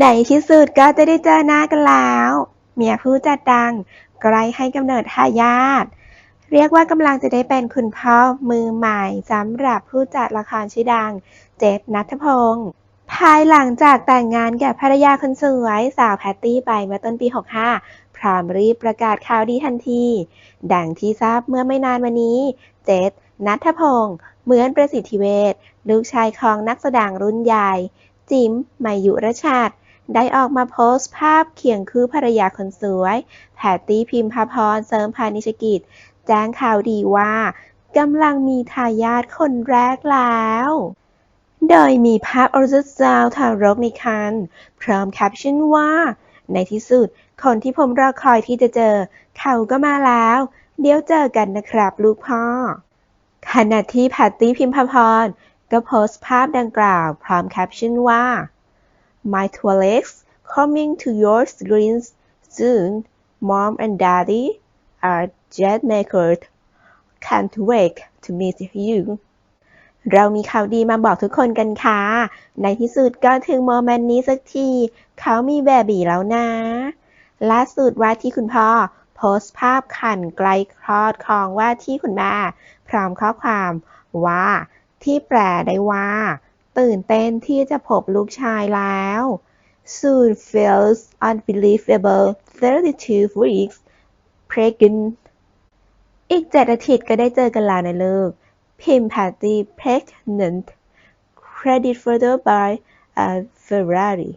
ในที่สุดก็จะได้เจอหน้ากันแล้ว เมียผู้จัดดังใกล้ให้กำเนิดทายาทเรียกว่ากำลังจะได้เป็นคุณพ่อมือใหม่สำหรับผู้จัดละครชื่อดัง เจฟนัทพงศ์ภายหลังจากแต่งงานกับภรรยาคนสวยสาวแพตตี้ไปเมื่อต้นปี 65 พร้อมรีบประกาศข่าวดีทันที ดังที่ทราบเมื่อไม่นานมานี้ เจฟนัทพงศ์เหมือนประสิทธิเวชลูกชายของนักแสดงรุ่นใหญ่ จิมมายุรชาติ ได้ออกมาโพสต์ภาพเคียงคู่ภรรยาคนสวยแพตตี้พิมพาพรเสริมพานิชกิจ แจ้งข่าวดีว่ากำลังมีทายาทคนแรกแล้ว โดยมีภาพอัลตราซาวทารกในครรภ์พร้อมแคปชั่นว่า ในที่สุด คนที่ผมรอคอยที่จะเจอ เขาก็มาแล้ว เดี๋ยวเจอกันนะครับลูกพ่อ ขณะที่แพตตี้พิมพาพรก็โพสต์ภาพดังกล่าว พร้อมแคปชั่นว่า My toilets coming to your screens soon. Mom and Daddy are jet makers. Can't wait to meet you. เรามีข่าวดีมาบอกทุกคนกันค่ะ ในที่สุดก็ถึงโมเมนต์นี้สักที เขามีแบบีแล้วนะ ล่าสุดว่าที่คุณพ่อ โพสต์ภาพขันไกลคลอดของว่าที่คุณแม่พร้อมข้อความว่าที่แปลได้ว่า ตื่นเต้นที่จะพบลูกชายแล้ว Soon feels unbelievable 32 weeks pregnant อีกเจ็ดอาทิตย์ก็ได้เจอกันแล้วนะลูกพิมพ์ Patty pregnant credit further by a Ferrari